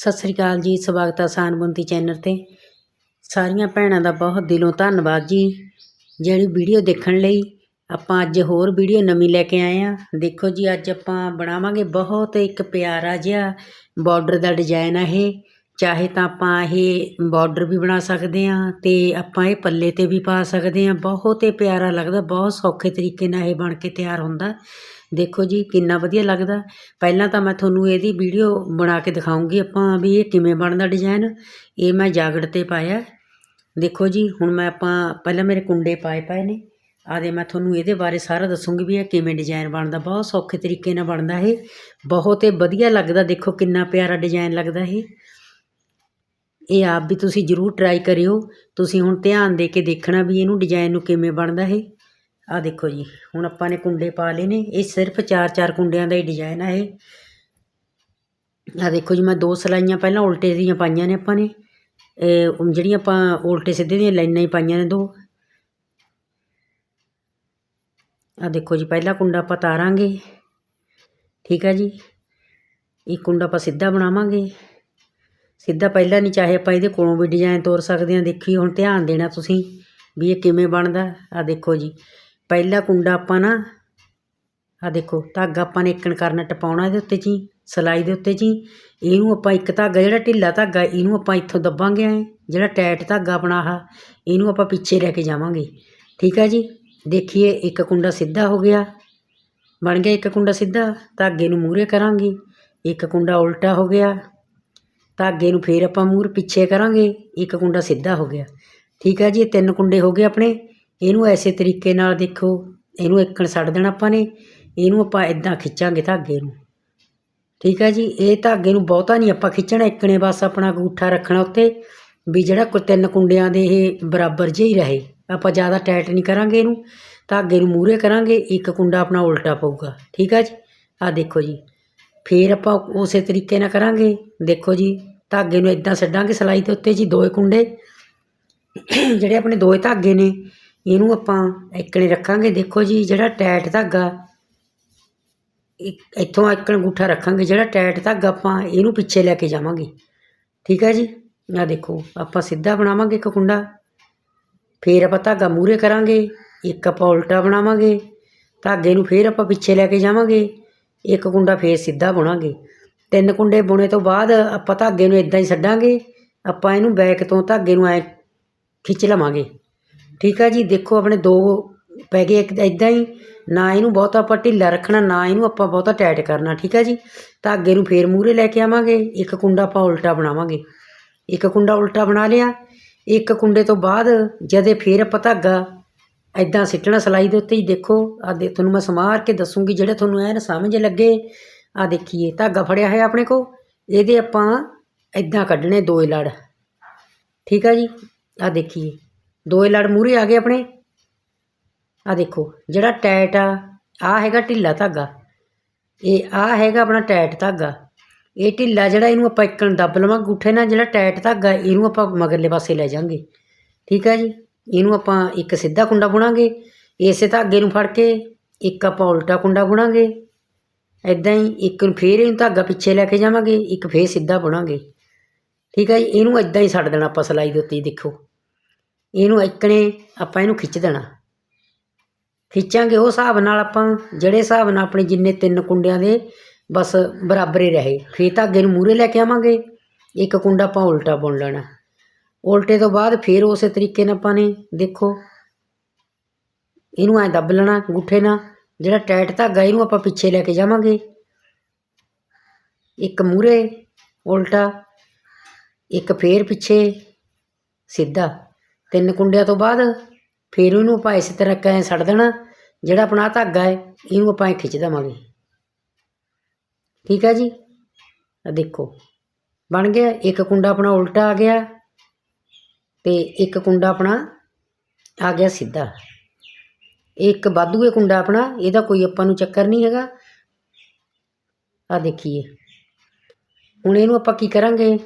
ਸਤਿ ਸ੍ਰੀ ਅਕਾਲ ਜੀ, ਸਵਾਗਤ ਹੈ ਆਸਾਨ ਬੁਣਤੀ ਚੈਨਲ 'ਤੇ। ਸਾਰੀਆਂ ਭੈਣਾਂ ਦਾ ਬਹੁਤ ਦਿਲੋਂ ਧੰਨਵਾਦ ਜੀ। ਜਿਹੜੀ ਵੀਡੀਓ ਦੇਖਣ ਲਈ ਆਪਾਂ ਅੱਜ ਹੋਰ ਵੀਡੀਓ ਨਵੀਂ ਲੈ ਕੇ ਆਏ ਆ। ਦੇਖੋ ਜੀ, ਅੱਜ ਆਪਾਂ ਬਣਾਵਾਂਗੇ ਬਹੁਤ ਇੱਕ ਪਿਆਰਾ ਜਿਹਾ ਬਾਰਡਰ ਦਾ ਡਿਜ਼ਾਈਨ ਆ ਇਹ। ਚਾਹੇ ਤਾਂ ਆਪਾਂ ਇਹ ਬਾਰਡਰ ਵੀ ਬਣਾ ਸਕਦੇ ਆ ਤੇ ਆਪਾਂ ਇਹ ਪੱਲੇ ਤੇ ਵੀ ਪਾ ਸਕਦੇ ਆ। ਬਹੁਤ ਹੀ ਪਿਆਰਾ ਲੱਗਦਾ, ਬਹੁਤ ਸੌਖੇ ਤਰੀਕੇ ਨਾਲ ਇਹ ਬਣ ਕੇ ਤਿਆਰ ਹੁੰਦਾ। ਦੇਖੋ ਜੀ, ਕਿੰਨਾ ਵਧੀਆ ਲੱਗਦਾ। ਪਹਿਲਾਂ ਤਾਂ ਮੈਂ ਤੁਹਾਨੂੰ ਇਹਦੀ ਵੀਡੀਓ ਬਣਾ ਕੇ ਦਿਖਾਉਂਗੀ ਆਪਾਂ ਵੀ ਇਹ ਕਿਵੇਂ ਬਣਦਾ ਡਿਜ਼ਾਈਨ ਇਹ ਮੈਂ ਜਾਗੜ ਤੇ ਪਾਇਆ। ਦੇਖੋ ਜੀ, ਹੁਣ ਮੈਂ ਆਪਾਂ, ਪਹਿਲਾਂ ਮੇਰੇ ਕੁੰਡੇ ਪਾਏ ਪਏ ਨੇ। ਆਦੇ ਮੈਂ ਤੁਹਾਨੂੰ ਇਹਦੇ ਬਾਰੇ ਸਾਰਾ ਦੱਸੂਗੀ ਵੀ ਇਹ ਕਿਵੇਂ ਡਿਜ਼ਾਈਨ ਬਣਦਾ। ਬਹੁਤ ਸੌਖੇ ਤਰੀਕੇ ਨਾਲ ਬਣਦਾ ਇਹ। ਬਹੁਤ ਹੀ ਵਧੀਆ ਲੱਗਦਾ, ਦੇਖੋ ਕਿੰਨਾ ਪਿਆਰਾ ਡਿਜ਼ਾਈਨ ਲੱਗਦਾ ਇਹ। ਇਹ ਆਪ ਵੀ ਤੁਸੀਂ ਜ਼ਰੂਰ ਟਰਾਈ ਕਰਿਓ। ਤੁਸੀਂ ਹੁਣ ਧਿਆਨ ਦੇ ਕੇ ਦੇਖਣਾ ਵੀ ਇਹਨੂੰ ਡਿਜ਼ਾਈਨ ਨੂੰ ਕਿਵੇਂ ਬਣਦਾ ਇਹ। ਆਹ ਦੇਖੋ ਜੀ, ਹੁਣ ਆਪਾਂ ਨੇ ਕੁੰਡੇ ਪਾ ਲਏ ਨੇ। ਇਹ ਸਿਰਫ ਚਾਰ ਚਾਰ ਕੁੰਡਿਆਂ ਦਾ ਹੀ ਡਿਜ਼ਾਈਨ ਆ ਇਹ। ਆਹ ਦੇਖੋ ਜੀ, ਮੈਂ ਦੋ ਸਲਾਈਆਂ ਪਹਿਲਾਂ ਉਲਟੇ ਦੀਆਂ ਪਾਈਆਂ ਨੇ ਆਪਾਂ ਨੇ। ਇਹ ਜਿਹੜੀਆਂ ਆਪਾਂ ਉਲਟੇ ਸਿੱਧੇ ਦੀਆਂ ਲਾਈਨਾਂ ਹੀ ਪਾਈਆਂ ਨੇ ਦੋ। ਆਹ ਦੇਖੋ ਜੀ, ਪਹਿਲਾ ਕੁੰਡਾ ਆਪਾਂ ਤਾਰਾਂਗੇ। ਠੀਕ ਆ ਜੀ? ਇਹ ਕੁੰਡਾ ਆਪਾਂ ਸਿੱਧਾ ਬਣਾਵਾਂਗੇ। ਸਿੱਧਾ ਪਹਿਲਾਂ ਨਹੀਂ, ਚਾਹੇ ਆਪਾਂ ਇਹਦੇ ਕੋਲੋਂ ਵੀ ਡਿਜ਼ਾਈਨ ਤੋਰ ਸਕਦੇ ਹਾਂ। ਦੇਖੀ, ਹੁਣ ਧਿਆਨ ਦੇਣਾ ਤੁਸੀਂ ਵੀ ਇਹ ਕਿਵੇਂ ਬਣਦਾ। ਆ ਦੇਖੋ ਜੀ ਪਹਿਲਾ ਕੁੰਡਾ ਆਪਾਂ ਨਾ, ਆਹ ਦੇਖੋ, ਧਾਗਾ ਆਪਾਂ ਨੇ ਇੱਕਣ ਕਰਨਾ ਟਪਾਉਣਾ ਇਹਦੇ ਉੱਤੇ ਜੀ, ਸਿਲਾਈ ਦੇ ਉੱਤੇ ਜੀ। ਇਹਨੂੰ ਆਪਾਂ ਇੱਕ ਧਾਗਾ, ਜਿਹੜਾ ਢਿੱਲਾ ਧਾਗਾ, ਇਹਨੂੰ ਆਪਾਂ ਇੱਥੋਂ ਦੱਬਾਂਗੇ ਐ, ਜਿਹੜਾ ਟਾਈਟ ਧਾਗਾ ਆਪਣਾ ਆਹ, ਇਹਨੂੰ ਆਪਾਂ ਪਿੱਛੇ ਲੈ ਕੇ ਜਾਵਾਂਗੇ। ਠੀਕ ਆ ਜੀ? ਦੇਖੀਏ, ਇੱਕ ਕੁੰਡਾ ਸਿੱਧਾ ਹੋ ਗਿਆ। ਬਣ ਗਿਆ ਇੱਕ ਕੁੰਡਾ ਸਿੱਧਾ, ਧਾਗੇ ਨੂੰ ਮੂਹਰੇ ਕਰਾਂਗੇ। ਇੱਕ ਕੁੰਡਾ ਉਲਟਾ ਹੋ ਗਿਆ। ਧਾਗੇ ਨੂੰ ਫੇਰ ਆਪਾਂ ਮੂਰ ਪਿੱਛੇ ਕਰਾਂਗੇ। ਇੱਕ ਕੁੰਡਾ ਸਿੱਧਾ ਹੋ ਗਿਆ। ਠੀਕ ਆ ਜੀ? ਇਹ ਤਿੰਨ ਕੁੰਡੇ ਹੋ ਗਏ ਆਪਣੇ। ਇਹਨੂੰ ਐਸੇ ਤਰੀਕੇ ਨਾਲ ਦੇਖੋ, ਇਹਨੂੰ ਇੱਕਣ ਛੱਡ ਦੇਣਾ ਆਪਾਂ ਨੇ, ਇਹਨੂੰ ਆਪਾਂ ਇਦਾਂ ਖਿੱਚਾਂਗੇ ਧਾਗੇ ਨੂੰ। ਠੀਕ ਹੈ ਜੀ, ਇਹ ਧਾਗੇ ਨੂੰ ਬਹੁਤਾ ਨਹੀਂ ਆਪਾਂ ਖਿੱਚਣਾ, ਇੱਕਣੇ ਬਸ ਆਪਣਾ ਅੰਗੂਠਾ ਰੱਖਣਾ ਉੱਤੇ, ਵੀ ਜਿਹੜਾ ਕੋਈ ਤਿੰਨ ਕੁੰਡਿਆਂ ਦੇ ਇਹ ਬਰਾਬਰ ਜਿਹੇ ਹੀ ਰਹੇ। ਆਪਾਂ ਜ਼ਿਆਦਾ ਟਾਈਟ ਨਹੀਂ ਕਰਾਂਗੇ ਇਹਨੂੰ, ਧਾਗੇ ਨੂੰ ਮੂਰੇ ਕਰਾਂਗੇ, ਇੱਕ ਕੁੰਡਾ ਆਪਣਾ ਉਲਟਾ ਪਊਗਾ। ਠੀਕ ਹੈ ਜੀ ਆ ਦੇਖੋ ਜੀ, ਫੇਰ ਆਪਾਂ ਉਸੇ ਤਰੀਕੇ ਨਾਲ ਕਰਾਂਗੇ। ਦੇਖੋ ਜੀ, ਧਾਗੇ ਨੂੰ ਇਦਾਂ ਛੱਡਾਂਗੇ ਸਲਾਈ ਦੇ ਉੱਤੇ ਜੀ, ਦੋਏ ਕੁੰਡੇ। ਜਿਹੜੇ ਆਪਣੇ ਦੋਏ ਧਾਗੇ ਨੇ ਇਹਨੂੰ ਆਪਾਂ ਇੱਕਣੇ ਰੱਖਾਂਗੇ। ਦੇਖੋ ਜੀ, ਜਿਹੜਾ ਟੈਟ ਧਾਗਾ ਇੱਥੋਂ ਇੱਕਣ ਅੰਗੂਠਾ ਰੱਖਾਂਗੇ। ਜਿਹੜਾ ਟੈਟ ਧਾਗਾ ਆਪਾਂ ਇਹਨੂੰ ਪਿੱਛੇ ਲੈ ਕੇ ਜਾਵਾਂਗੇ। ਠੀਕ ਹੈ ਜੀ? ਆ ਦੇਖੋ, ਆਪਾਂ ਸਿੱਧਾ ਬਣਾਵਾਂਗੇ ਇੱਕ ਕੁੰਡਾ। ਫੇਰ ਆਪਾਂ ਧਾਗਾ ਮੂਰੇ ਕਰਾਂਗੇ। ਇੱਕ ਆਪਾਂ ਉਲਟਾ ਬਣਾਵਾਂਗੇ। ਧਾਗੇ ਨੂੰ ਫੇਰ ਆਪਾਂ ਪਿੱਛੇ ਲੈ ਕੇ ਜਾਵਾਂਗੇ। ਇੱਕ ਕੁੰਡਾ ਫੇਰ ਸਿੱਧਾ ਬੁਣਾਂਗੇ। ਤਿੰਨ ਕੁੰਡੇ ਬੁਣੇ ਤੋਂ ਬਾਅਦ ਆਪਾਂ ਧਾਗੇ ਨੂੰ ਇਦਾਂ ਹੀ ਛੱਡਾਂਗੇ। ਆਪਾਂ ਇਹਨੂੰ ਬੈਕ ਤੋਂ ਧਾਗੇ ਨੂੰ ਐ ਖਿੱਚ ਲਵਾਂਗੇ। ਠੀਕ ਆ ਜੀ, ਦੇਖੋ ਆਪਣੇ ਦੋ ਪੈ ਗਏ ਇੱਕ ਇਦਾਂ ਹੀ, ਨਾ ਇਹਨੂੰ ਬਹੁਤਾ ਆਪਾਂ ਢਿੱਲਾ ਰੱਖਣਾ, ਨਾ ਇਹਨੂੰ ਆਪਾਂ ਬਹੁਤਾ ਟਾਈਟ ਕਰਨਾ, ਠੀਕ ਆ ਜੀ। ਧਾਗੇ ਨੂੰ ਫੇਰ ਮੂਹਰੇ ਲੈ ਕੇ ਆਵਾਂਗੇ, ਇੱਕ ਕੁੰਡਾ ਆਪਾਂ ਉਲਟਾ ਬਣਾਵਾਂਗੇ। ਇੱਕ ਕੁੰਡਾ ਉਲਟਾ ਬਣਾ ਲਿਆ, ਇੱਕ ਕੁੰਡੇ ਤੋਂ ਬਾਅਦ ਜਦੇ ਫੇਰ ਆਪਾਂ ਧਾਗਾ ਇਦਾਂ ਸਿੱਟਣਾ ਸਲਾਈ ਦੇ ਉੱਤੇ ਹੀ, ਦੇਖੋ ਆ ਦੇ ਤੁਹਾਨੂੰ ਮੈਂ ਸਮਾਰ ਕੇ ਦੱਸੂਗੀ, ਜਿਹੜੇ ਤੁਹਾਨੂੰ ਐਨ ਸਮਝ ਲੱਗੇ ਆ ਦੇਖੀਏ, ਧਾਗਾ ਫੜਿਆ ਹੋਇਆ ਆਪਣੇ ਕੋ ਇਹਦੇ ਆਪਾਂ ਇਦਾਂ ਕੱਢਣੇ ਦੋਏ ਲੜ ਠੀਕ ਆ ਜੀ ਆ ਦੇਖੀਏ। ਦੋਏ ਲੜ ਮੂਰੇ ਆ ਗਏ ਆਪਣੇ। ਆ ਦੇਖੋ, ਜਿਹੜਾ ਟੈਟ ਆ ਆ ਹੈਗਾ ਢਿੱਲਾ ਧਾਗਾ। ਇਹ ਆ ਹੈਗਾ ਆਪਣਾ ਟੈਟ ਧਾਗਾ। ਇਹ ਢਿੱਲਾ ਜਿਹੜਾ ਇਹਨੂੰ ਆਪਾਂ ਇੱਕਣ ਦੱਬ ਲਵਾਂ ਗੁੱਠੇ ਨਾਲ, ਜਿਹੜਾ ਟੈਟ ਧਾਗਾ, ਇਹਨੂੰ ਆਪਾਂ ਮਗਰਲੇ ਪਾਸੇ ਲੈ ਜਾਾਂਗੇ। ਠੀਕ ਆ ਜੀ? ਇਹਨੂੰ ਆਪਾਂ ਇੱਕ ਸਿੱਧਾ ਕੁੰਡਾ ਬੁਣਾਂਗੇ, ਇਸੇ ਧਾਗੇ ਨੂੰ ਫੜ ਕੇ ਇੱਕ ਆਪਾਂ ਉਲਟਾ ਕੁੰਡਾ ਬੁਣਾਂਗੇ। ਇਦਾਂ ਹੀ ਇੱਕ ਨੂੰ ਫੇਰ ਇਹਨੂੰ ਧਾਗਾ ਪਿੱਛੇ ਲੈ ਕੇ ਜਾਵਾਂਗੇ, ਇੱਕ ਫੇਰ ਸਿੱਧਾ ਬੁਣਾਂਗੇ। ਠੀਕ ਹੈ ਜੀ? ਇਹਨੂੰ ਇਦਾਂ ਹੀ ਛੱਡ ਦੇਣਾ ਆਪਾਂ ਸਲਾਈ ਦੇ ਉੱਤੇ ਦੇਖੋ। ਇਹਨੂੰ ਇੱਕਣੇ ਆਪਾਂ ਇਹਨੂੰ ਖਿੱਚ ਦੇਣਾ। ਖਿੱਚਾਂਗੇ ਉਹ ਹਿਸਾਬ ਨਾਲ ਆਪਾਂ, ਜਿਹੜੇ ਹਿਸਾਬ ਨਾਲ ਆਪਣੇ ਜਿੰਨੇ ਤਿੰਨ ਕੁੰਡਿਆਂ ਦੇ ਬਸ ਬਰਾਬਰ ਹੀ ਰਹੇ। ਫੇਰ ਧਾਗੇ ਨੂੰ ਮੂਹਰੇ ਲੈ ਕੇ ਆਵਾਂਗੇ। ਇੱਕ ਕੁੰਡਾ ਆਪਾਂ ਉਲਟਾ ਬੁਣ ਲੈਣਾ। ਉਲਟੇ ਤੋਂ ਬਾਅਦ ਫੇਰ ਉਸੇ ਤਰੀਕੇ ਨਾਲ ਆਪਾਂ ਨੇ ਦੇਖੋ, ਇਹਨੂੰ ਐ ਦੱਬ ਲੈਣਾ ਗੁੱਠੇ ਨਾਲ। ਜਿਹੜਾ ਟਾਈਟ ਧਾਗਾ ਇਹਨੂੰ ਆਪਾਂ ਪਿੱਛੇ ਲੈ ਕੇ ਜਾਵਾਂਗੇ। ਇੱਕ ਮੂਰੇ ਉਲਟਾ। ਇੱਕ ਫੇਰ ਪਿੱਛੇ, ਸਿੱਧਾ। ਤਿੰਨ ਕੁੰਡਿਆਂ ਤੋਂ ਬਾਅਦ ਫਿਰ ਇਹਨੂੰ ਆਪਾਂ ਇਸੇ ਤਰ੍ਹਾਂ ਕੈਂ ਛੱਡ ਦੇਣਾ, ਜਿਹੜਾ ਆਪਣਾ ਧਾਗਾ ਹੈ, ਇਹਨੂੰ ਆਪਾਂ ਐ ਖਿੱਚ ਦੇਵਾਂਗੇ। ਠੀਕ ਹੈ ਜੀ? ਆ ਦੇਖੋ, ਬਣ ਗਿਆ। ਇੱਕ ਕੁੰਡਾ ਆਪਣਾ ਉਲਟਾ ਆ ਗਿਆ ਤੇ ਇੱਕ ਕੁੰਡਾ ਆਪਣਾ ਆ ਗਿਆ ਸਿੱਧਾ। ਇੱਕ ਵਾਧੂ ਹੈ ਕੁੰਡਾ ਆਪਣਾ, ਇਹਦਾ ਕੋਈ ਆਪਾਂ ਨੂੰ ਚੱਕਰ ਨਹੀਂ ਹੈਗਾ। ਆ ਦੇਖੀਏ। ਹੁਣ ਇਹਨੂੰ ਆਪਾਂ ਕੀ ਕਰਾਂਗੇ?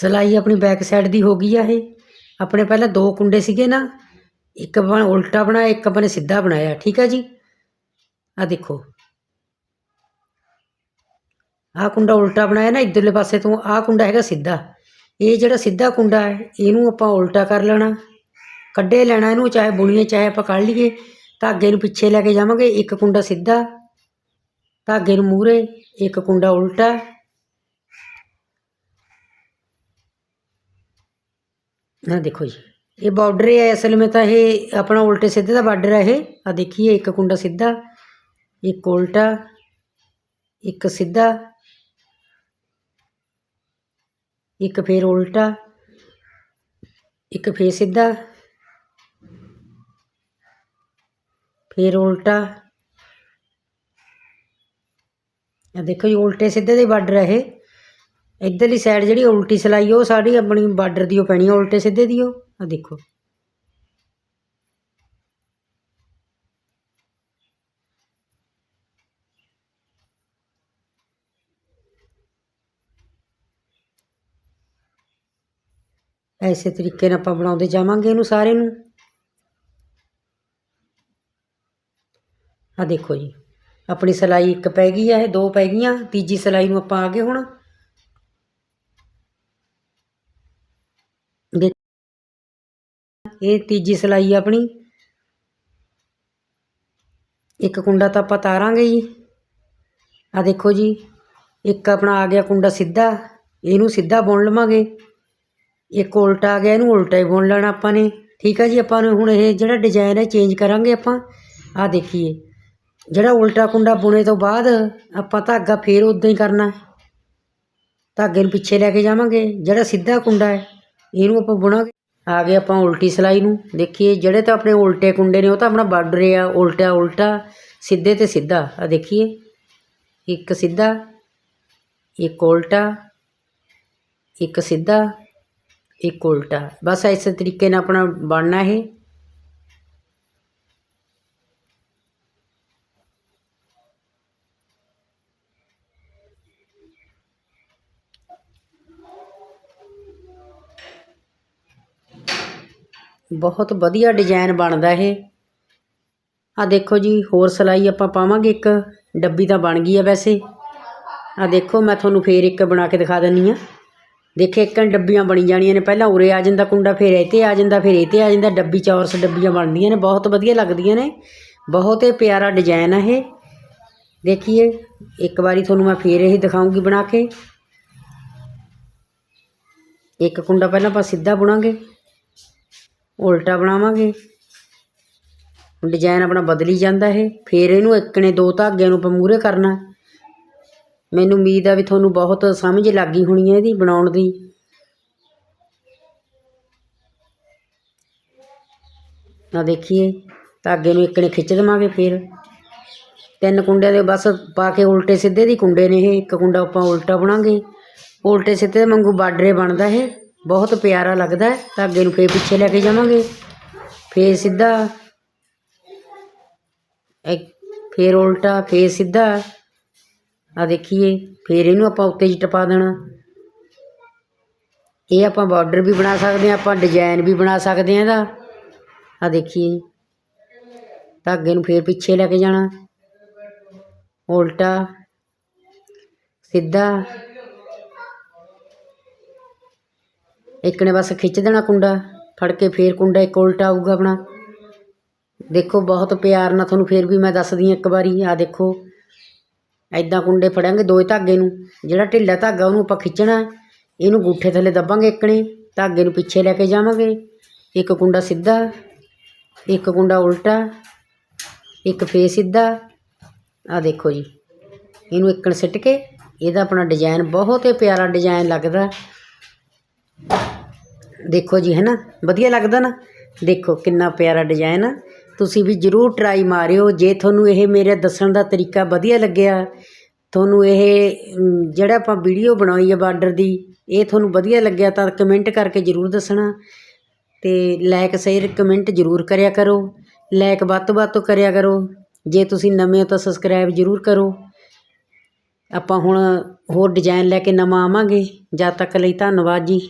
ਸਲਾਈ ਆਪਣੀ ਬੈਕ ਸਾਈਡ ਦੀ ਹੋ ਗਈ ਆ ਇਹ। ਆਪਣੇ ਪਹਿਲਾਂ ਦੋ ਕੁੰਡੇ ਸੀਗੇ ਨਾ, ਇੱਕ ਆਪਾਂ ਉਲਟਾ ਬਣਾਇਆ, ਇੱਕ ਆਪਾਂ ਨੇ ਸਿੱਧਾ ਬਣਾਇਆ, ਠੀਕ ਆ ਜੀ? ਆ ਦੇਖੋ। ਆਹ ਕੁੰਡਾ ਉਲਟਾ ਬਣਾਇਆ ਨਾ, ਇਧਰਲੇ ਪਾਸੇ ਤੋਂ ਆਹ ਕੁੰਡਾ ਹੈਗਾ ਸਿੱਧਾ। ਇਹ ਜਿਹੜਾ ਸਿੱਧਾ ਕੁੰਡਾ ਹੈ, ਇਹਨੂੰ ਆਪਾਂ ਉਲਟਾ ਕਰ ਲੈਣਾ। ਕੱਢੇ ਲੈਣਾ ਇਹਨੂੰ, ਚਾਹੇ ਬੁਣੀਏ, ਚਾਹੇ ਆਪਾਂ ਕੱਢ ਲਈਏ। ਧਾਗੇ ਨੂੰ ਪਿੱਛੇ ਲੈ ਕੇ ਜਾਵਾਂਗੇ, ਇੱਕ ਕੁੰਡਾ ਸਿੱਧਾ। ਧਾਗੇ ਨੂੰ ਮੂਹਰੇ, ਇੱਕ ਕੁੰਡਾ ਉਲਟਾ। ਨਾ ਦੇਖੋ ਜੀ, ਇਹ ਬਾਰਡਰ ਹੈ, ਅਸਲ ਵਿੱਚ ਤਾਂ ਇਹ ਆਪਣਾ ਉਲਟੇ ਸਿੱਧੇ ਦਾ ਬਾਰਡਰ ਹੈ ਇਹ। ਆ ਦੇਖੀਏ, ਇੱਕ ਕੁੰਡਾ ਸਿੱਧਾ, ਇੱਕ ਉਲਟਾ, ਇੱਕ ਸਿੱਧਾ, ਇੱਕ ਫੇਰ ਉਲਟਾ, ਇੱਕ ਫੇਰ ਸਿੱਧਾ, ਫੇਰ ਉਲਟਾ। ਆ ਦੇਖੋ ਜੀ, ਉਲਟੇ ਸਿੱਧੇ ਦੇ ਬਾਰਡਰ ਹੈ ਇਹ। ਇੱਧਰਲੀ ਸਾਈਡ ਜਿਹੜੀ ਉਲਟੀ ਸਿਲਾਈ ਉਹ ਸਾਰੀ ਆਪਣੀ ਬਾਰਡਰ ਦੀ ਉਹ ਪੈਣੀ ਆ, ਉਲਟੇ ਸਿੱਧੇ ਦੀ ਉਹ। ਆ ਦੇਖੋ। ਐਸੇ ਤਰੀਕੇ ਨਾਲ ਆਪਾਂ ਬਣਾਉਂਦੇ ਜਾਵਾਂਗੇ ਇਹਨੂੰ ਸਾਰੇ ਨੂੰ। ਆ ਦੇਖੋ ਜੀ, ਆਪਣੀ ਸਿਲਾਈ ਇੱਕ ਪੈ ਗਈ ਆ, ਇਹ ਦੋ ਪੈ ਗਈਆਂ, ਤੀਜੀ ਸਿਲਾਈ ਨੂੰ ਆਪਾਂ ਆ ਗਏ ਹੁਣ ਦੇ- ਇਹ ਤੀਜੀ ਸਿਲਾਈ ਆਪਣੀ। ਇੱਕ ਕੁੰਡਾ ਤਾਂ ਆਪਾਂ ਤਾਰਾਂਗੇ ਜੀ। ਆ ਦੇਖੋ ਜੀ, ਇੱਕ ਆਪਣਾ ਆ ਗਿਆ ਕੁੰਡਾ ਸਿੱਧਾ, ਇਹਨੂੰ ਸਿੱਧਾ ਬੁਣ ਲਵਾਂਗੇ। ਇੱਕ ਉਲਟਾ ਆ ਗਿਆ, ਇਹਨੂੰ ਉਲਟਾ ਹੀ ਬੁਣ ਲੈਣਾ ਆਪਾਂ ਨੇ। ਠੀਕ ਆ ਜੀ, ਆਪਾਂ ਨੂੰ ਹੁਣ ਇਹ ਜਿਹੜਾ ਡਿਜ਼ਾਈਨ ਹੈ ਚੇਂਜ ਕਰਾਂਗੇ ਆਪਾਂ। ਆ ਦੇਖੀਏ, ਜਿਹੜਾ ਉਲਟਾ ਕੁੰਡਾ ਬੁਣੇ ਤੋਂ ਬਾਅਦ ਆਪਾਂ ਧਾਗਾ ਫੇਰ ਉਦਾਂ ਹੀ ਕਰਨਾ। ਧਾਗੇ ਨੂੰ ਪਿੱਛੇ ਲੈ ਕੇ ਜਾਵਾਂਗੇ, ਜਿਹੜਾ ਸਿੱਧਾ ਕੁੰਡਾ ਹੈ, ਇਹਨੂੰ ਆਪਾਂ ਬੁਣਾਂਗੇ। ਆ ਗਏ ਆਪਾਂ ਉਲਟੀ ਸਿਲਾਈ ਨੂੰ। ਦੇਖੀਏ, ਜਿਹੜੇ ਤਾਂ ਆਪਣੇ ਉਲਟੇ ਕੁੰਡੇ ਨੇ, ਉਹ ਤਾਂ ਆਪਣਾ ਬਾਰਡਰ ਆ, ਉਲਟਾ ਉਲਟਾ, ਸਿੱਧੇ ਤੇ ਸਿੱਧਾ। ਆ ਦੇਖੀਏ, ਇੱਕ ਸਿੱਧਾ, ਇੱਕ ਉਲਟਾ, ਇੱਕ ਸਿੱਧਾ, ਇੱਕ ਉਲਟਾ। ਬਸ ਇਸੇ ਤਰੀਕੇ ਨਾਲ ਆਪਣਾ ਬਣਨਾ ਇਹ। ਬਹੁਤ ਵਧੀਆ ਡਿਜ਼ਾਈਨ ਬਣਦਾ ਇਹ। ਆ ਦੇਖੋ ਜੀ, ਹੋਰ ਸਿਲਾਈ ਆਪਾਂ ਪਾਵਾਂਗੇ ਇੱਕ। ਡੱਬੀ ਤਾਂ ਬਣ ਗਈ ਆ ਵੈਸੇ। ਆ ਦੇਖੋ, ਮੈਂ ਤੁਹਾਨੂੰ ਫੇਰ ਇੱਕ ਬਣਾ ਕੇ ਦਿਖਾ ਦਿੰਨੀ ਆ। ਦੇਖੇ ਇੱਕ ਡੱਬੀਆਂ ਬਣੀ ਜਾਣੀਆਂ ਨੇ। ਪਹਿਲਾਂ ਉਰੇ ਆ ਜਾਂਦਾ ਕੁੰਡਾ, ਫਿਰ ਇਹ 'ਤੇ ਆ ਜਾਂਦਾ, ਫਿਰ ਇਹ 'ਤੇ ਆ ਜਾਂਦਾ। ਡੱਬੀ ਚੌਰਸ ਡੱਬੀਆਂ ਬਣਦੀਆਂ ਨੇ, ਬਹੁਤ ਵਧੀਆ ਲੱਗਦੀਆਂ ਨੇ। ਬਹੁਤ ਹੀ ਪਿਆਰਾ ਡਿਜ਼ਾਈਨ ਆ ਇਹ। ਦੇਖੀਏ, ਇੱਕ ਵਾਰੀ ਤੁਹਾਨੂੰ ਮੈਂ ਫੇਰ ਇਹ ਦਿਖਾਉਂਗੀ ਬਣਾ ਕੇ। ਇੱਕ ਕੁੰਡਾ ਪਹਿਲਾਂ ਆਪਾਂ ਸਿੱਧਾ ਬੁਣਾਂਗੇ। ਉਲਟਾ ਬਣਾਵਾਂਗੇ। ਡਿਜ਼ਾਈਨ ਆਪਣਾ ਬਦਲੀ ਜਾਂਦਾ ਇਹ। ਫਿਰ ਇਹਨੂੰ ਇੱਕ ਨੇ ਦੋ ਧਾਗਿਆਂ ਨੂੰ ਆਪਾਂ ਮੂਹਰੇ ਕਰਨਾ। ਮੈਨੂੰ ਉਮੀਦ ਆ ਵੀ ਤੁਹਾਨੂੰ ਬਹੁਤ ਸਮਝ ਲੱਗੀ ਹੋਣੀ ਹੈ ਇਹਦੀ ਬਣਾਉਣ ਦੀ। ਆ ਦੇਖੀਏ, ਧਾਗੇ ਨੂੰ ਇੱਕ ਨੇ ਖਿੱਚ ਦੇਵਾਂਗੇ ਫਿਰ। ਤਿੰਨ ਕੁੰਡਿਆਂ ਦੇ ਬਸ ਪਾ ਕੇ ਉਲਟੇ ਸਿੱਧੇ ਦੀ ਕੁੰਡੇ ਨੇ ਇਹ। ਇੱਕ ਕੁੰਡਾ ਆਪਾਂ ਉਲਟਾ ਬਣਾਂਗੇ। ਉਲਟੇ ਸਿੱਧੇ ਵਾਂਗੂ ਬਾਰਡਰੇ ਬਣਦਾ ਇਹ। ਬਹੁਤ ਪਿਆਰਾ ਲੱਗਦਾ ਧਾਗੇ ਨੂੰ ਫੇਰ ਪਿੱਛੇ ਲੈ ਕੇ ਜਾਵਾਂਗੇ। ਫੇਰ ਸਿੱਧਾ ਇੱਕ ਫੇਰ ਉਲਟਾ, ਫੇਰ ਸਿੱਧਾ। ਆ ਦੇਖੀਏ, ਫੇਰ ਇਹਨੂੰ ਆਪਾਂ ਉੱਤੇ ਜੀ ਟਪਾ ਦੇਣਾ। ਇਹ ਆਪਾਂ ਬਾਰਡਰ ਵੀ ਬਣਾ ਸਕਦੇ ਹਾਂ, ਆਪਾਂ ਡਿਜ਼ਾਈਨ ਵੀ ਬਣਾ ਸਕਦੇ ਹਾਂ ਇਹਦਾ। ਆ ਦੇਖੀਏ। ਧਾਗੇ ਨੂੰ ਫੇਰ ਪਿੱਛੇ ਲੈ ਕੇ ਜਾਣਾ। ਉਲਟਾ, ਸਿੱਧਾ। ਇੱਕ ਨੇ ਬਸ ਖਿੱਚ ਦੇਣਾ ਕੁੰਡਾ, ਫੜ ਕੇ ਫੇਰ ਕੁੰਡਾ ਇੱਕ ਉਲਟਾ ਆਊਗਾ ਆਪਣਾ। ਦੇਖੋ, ਬਹੁਤ ਪਿਆਰ ਨਾਲ ਤੁਹਾਨੂੰ ਫੇਰ ਵੀ ਮੈਂ ਦੱਸਦੀ ਹਾਂ ਇੱਕ ਵਾਰੀ ਆ ਦੇਖੋ। ਐਦਾਂ ਕੁੰਡੇ ਫੜਾਂਗੇ ਦੋਏ ਧਾਗੇ ਨੂੰ। ਜਿਹੜਾ ਢਿੱਲਾ ਧਾਗਾ ਉਹਨੂੰ ਆਪਾਂ ਖਿੱਚਣਾ, ਇਹਨੂੰ ਗੂਠੇ ਥੱਲੇ ਦੱਬਾਂਗੇ ਇੱਕ ਨੇ, ਧਾਗੇ ਨੂੰ ਪਿੱਛੇ ਲੈ ਕੇ ਜਾਵਾਂਗੇ। ਇੱਕ ਕੁੰਡਾ ਸਿੱਧਾ, ਇੱਕ ਕੁੰਡਾ ਉਲਟਾ, ਇੱਕ ਫੇਰ ਸਿੱਧਾ। ਆ ਦੇਖੋ ਜੀ, ਇਹਨੂੰ ਇੱਕਣ ਸਿੱਟ ਕੇ, ਇਹਦਾ ਆਪਣਾ ਡਿਜ਼ਾਈਨ ਬਹੁਤ ਹੀ ਪਿਆਰਾ ਡਿਜ਼ਾਈਨ ਲੱਗਦਾ। ਦੇਖੋ ਜੀ ਹੈ ਨਾ ਵਧੀਆ ਲੱਗਦਾ ਨਾ? ਦੇਖੋ, ਕਿੰਨਾ ਪਿਆਰਾ ਡਿਜ਼ਾਈਨ ਆ। ਤੁਸੀਂ ਵੀ ਜਰੂਰ ਟਰਾਈ ਮਾਰਿਓ। ਜੇ ਤੁਹਾਨੂੰ ਇਹ ਮੇਰੇ ਦੱਸਣ ਦਾ ਤਰੀਕਾ ਵਧੀਆ ਲੱਗਿਆ, ਤੁਹਾਨੂੰ ਇਹ ਜਿਹੜਾ ਆਪਾਂ ਵੀਡੀਓ ਬਣਾਈ ਹੈ ਬਾਰਡਰ ਦੀ, ਇਹ ਤੁਹਾਨੂੰ ਵਧੀਆ ਲੱਗਿਆ ਤਾਂ ਕਮੈਂਟ ਕਰਕੇ ਜਰੂਰ ਦੱਸਣਾ। ਤੇ ਲਾਇਕ ਸ਼ੇਅਰ ਕਮੈਂਟ ਜਰੂਰ ਕਰਿਆ ਕਰੋ। ਲਾਇਕ ਵੱਧ ਤੋਂ ਵੱਧ ਤੋਂ ਕਰਿਆ ਕਰੋ। ਜੇ ਤੁਸੀਂ ਨਵੇਂ ਹੋ ਤਾਂ ਸਬਸਕ੍ਰਾਈਬ ਜਰੂਰ ਕਰੋ। ਆਪਾਂ ਹੁਣ ਹੋਰ ਡਿਜ਼ਾਈਨ ਲੈ ਕੇ ਨਵਾਂ ਆਵਾਂਗੇ। ਜਦ ਤੱਕ ਲਈ ਧੰਨਵਾਦ ਜੀ।